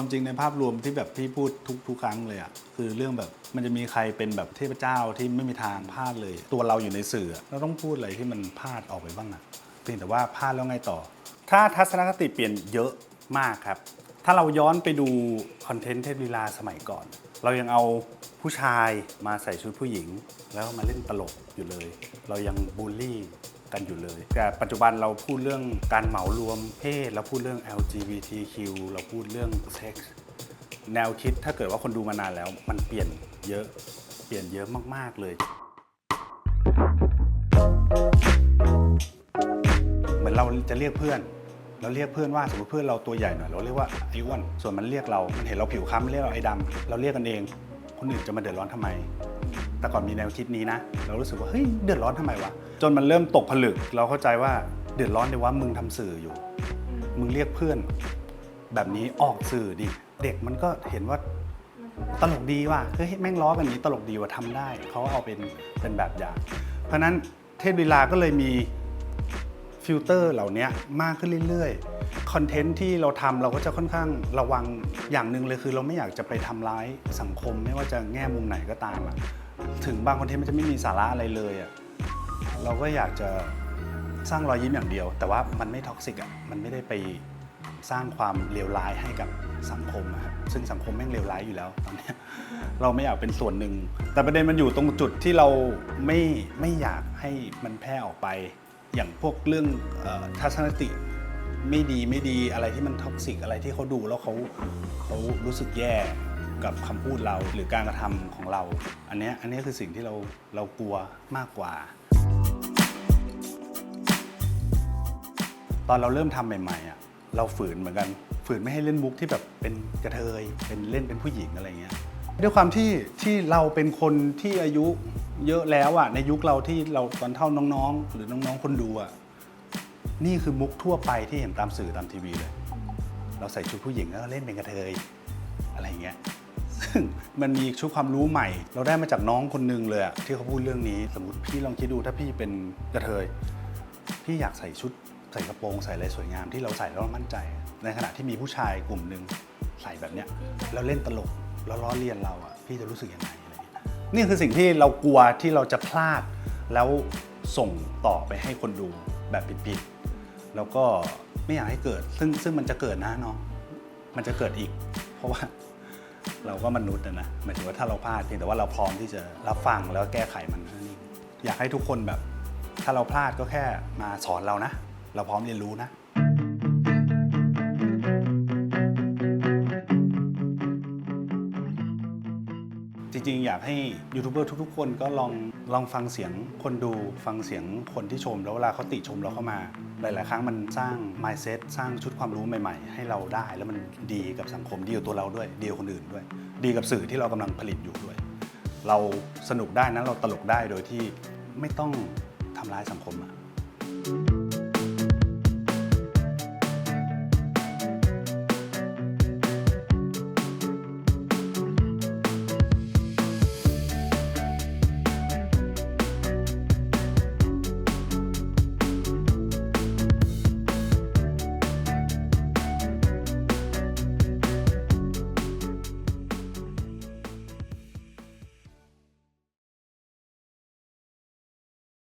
ความจริงในภาพรวมที่แบบพี่พูดทุกทุกครั้งเลยอะคือเรื่องแบบมันจะมีใครเป็นแบบเทพเจ้าที่ไม่มีทางพลาดเลย ตัวเราอยู่ในสื่อเราต้องพูดอะไรที่มันพลาดออกไปบ้างอะเพียงแต่ว่าพลาดแล้วไงต่อ ถ้าทัศนคติเปลี่ยนเยอะมากครับ ถ้าเราย้อนไปดูคอนเทนต์เทพลีลาสมัยก่อน เรายังเอาผู้ชายมาใส่ชุดผู้หญิง แล้วมาเล่นตลกอยู่เลย เรายังบูลลี่ กันอยู่เลย แต่ปัจจุบันเราพูดเรื่องการเหมารวมเพศ เราพูดเรื่อง LGBTQ เราพูดเรื่องเซ็กส์แนวคิดถ้าเกิดว่าคนดูมานานแล้ว มันเปลี่ยนเยอะเปลี่ยนเยอะมาก ๆ เลย เหมือนเราจะเรียกเพื่อนเราเรียกเพื่อนว่าสมมติเพื่อนเราตัวใหญ่หน่อยเราเรียกว่าไอ้อ้วนส่วนมันเรียกเรา มันเห็นเราผิวคล้ำเรียกเราไอ้ดำเราเรียกกันเอง คนอื่นจะมาเดือดร้อนทำไม แต่ก่อนมีแนวคิดนี้นะ เรารู้สึกว่าเฮ้ยเดือดร้อนทำไมวะ จนมันเริ่มตกผลึก เราเข้าใจว่าเดือดร้อนเลยว่ามึงทำสื่ออยู่ มึงเรียกเพื่อน แบบนี้ออกสื่อดิ เด็กมันก็เห็นว่าตลกดีว่ะ เฮ้ยแม่งล้อกันนี้ตลกดีว่ะทำได้ เขาเอาเป็นเป็นแบบอย่าง เพราะนั้นเทพลีลาก็เลยมีฟิลเตอร์เหล่านี้มากขึ้นเรื่อยๆ คอนเทนต์ที่เราทำเราก็จะค่อนข้างระวังอย่างหนึ่งเลยคือเราไม่อยากจะไปทำร้ายสังคมไม่ว่าจะแง่มุมไหนก็ตามอะ ถึงบางคอนเทนต์มันจะไม่มีสาระอะไรเลยอะเราก็อยากจะสร้างรอยยิ้มอย่างเดียว แต่ว่ามันไม่ท็อกซิกอะมันไม่ได้ไปสร้างความเลวร้ายให้กับสังคมอะครับซึ่งสังคมแม่งเลวร้ายอยู่แล้วตอนนี้เราไม่อยากเป็นส่วนหนึ่ง แต่ประเด็นมันอยู่ตรงจุดที่เราไม่ไม่อยากให้มันแพร่ออกไป อย่างพวกเรื่องออทัศนคติไม่ดีไม่ดีอะไรที่มันท็อกซิกอะไรที่เขาดูแล้วเขาเขารู้สึกแย่ กับคำพูดเราหรือการกระทำของเรา อันนี้อันนี้คือสิ่งที่เราเรากลัวมากกว่า ตอนเราเริ่มทำใหม่ๆอะเราฝืนเหมือนกัน ฝืนไม่ให้เล่นมุกที่แบบเป็นกระเทยเป็นเล่นเป็นผู้หญิงอะไรเงี้ยด้วยความที่ที่เราเป็นคนที่อายุเยอะแล้วอะในยุคเราที่เราตอนเท่าน้องๆ หรือน้องๆคนดูอะนี่คือมุกทั่วไปที่เห็นตามสื่อตามทีวีเลย เราใส่ชุดผู้หญิงแล้วเล่นเป็นกระเทยอะไรเงี้ย ซึ่งมันมีชุดความรู้ใหม่ เราได้มาจากน้องคนหนึงเลยอะที่เขาพูดเรื่องนี้ สมมติพี่ลองคิดดูถ้าพี่เป็นกระเทย พี่อยากใส่ชุดใส่กระโปรงใส่อะไรสวยงามที่เราใส่แล้วเรามั่นใจ ในขณะที่มีผู้ชายกลุ่มหนึ่งใส่แบบเนี้ยแล้วเล่นตลกแล้วล้อเลียนเราอะพี่จะรู้สึกยังไงอะไรเงี้ยนี่คือสิ่งที่เรากลัวที่เราจะพลาด แล้วส่งต่อไปให้คนดูแบบผิดๆแล้วก็ไม่อยากให้เกิด ซึ่งซึ่งมันจะเกิดนะน้องมันจะเกิดอีก เพราะว่า เราก็มนุษย์อะนะหมายถึงว่าถ้าเราพลาดเพียงแต่ว่าเราพร้อมที่จะรับฟังแล้วแก้ไขมันนั่นเองอยากให้ทุกคนแบบ ถ้าเราพลาดก็แค่มาสอนเรานะ เราพร้อมเรียนรู้นะ จริงๆ อยากให้ยูทูบเบอร์ทุกๆ คนก็ลองลองฟังเสียงคนดูฟังเสียงคนที่ชม แล้วเวลาเขาติชมเราเข้ามา หลาย ๆ ครั้งมันสร้าง mindset สร้างชุดความรู้ใหม่ ๆ ให้เราได้ แล้วมันดีกับสังคมดีกับตัวเราด้วย ดีกับคนอื่นด้วย ดีกับสื่อที่เรากำลังผลิตอยู่ด้วย เราสนุกได้นะเราตลกได้โดยที่ไม่ต้องทำร้ายสังคมอะ